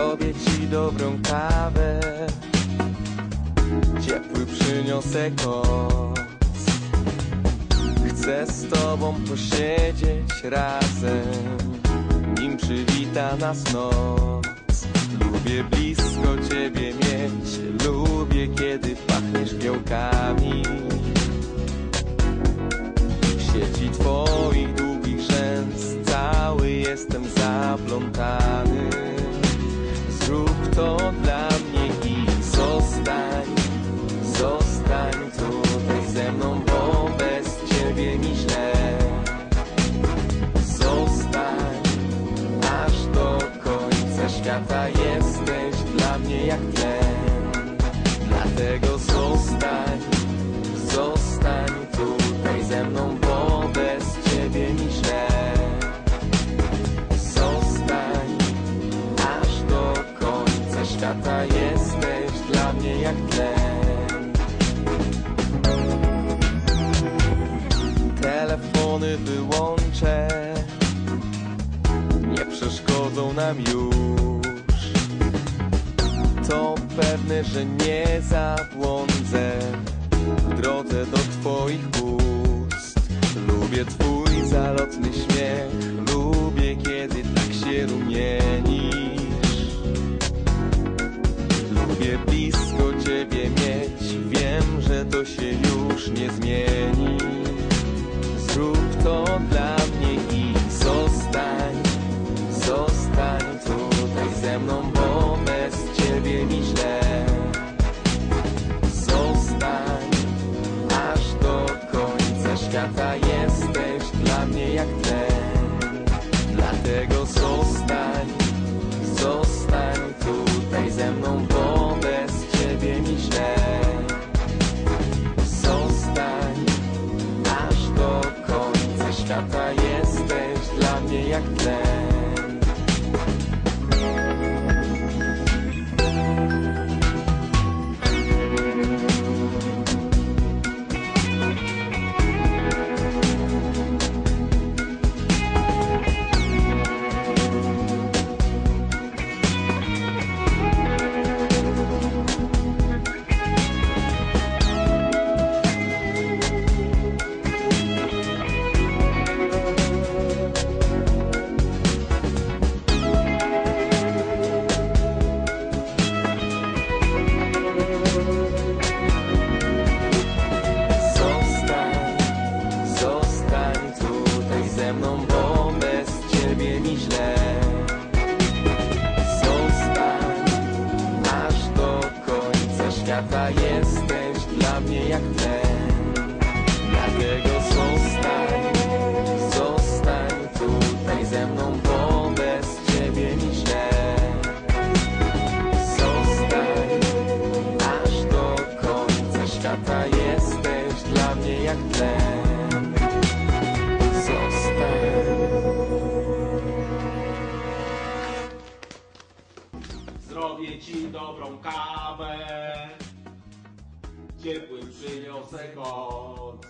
Zrobię ci dobrą kawę. Ciepły przyniosę koc. Chcę z tobą posiedzieć razem. Nim przywita nas noc. Lubię blisko ciebie mieć. Lubię kiedy pachniesz fiołkami W sieci twoich długich rzęs Cały jestem zaplątany świata Jesteś dla mnie jak tlen. Dlatego zostań, zostań tutaj ze mną, bo bez ciebie mi źle. Zostań aż do końca świata Jesteś dla mnie jak tlen. Telefony wyłączę przeszkodzą nam już To pewne, że nie zabłądzę W drodze do twoich ust. Lubię twój zalotny śmiech Lubię, kiedy tak się rumienisz. Lubię blisko ciebie mieć Wiem, że to się już nie zmieni Jesteś dla mnie jak tlen Dlatego zostań Zostań tutaj ze mną, bo bez ciebie mi źle. Zostań aż do końca świata. Jesteś dla mnie jak tlen ciebie mi źle. Zostań aż do końca świata, jesteś dla mnie jak tlen. Ci dobrą kawę Ciepły przyniosę koc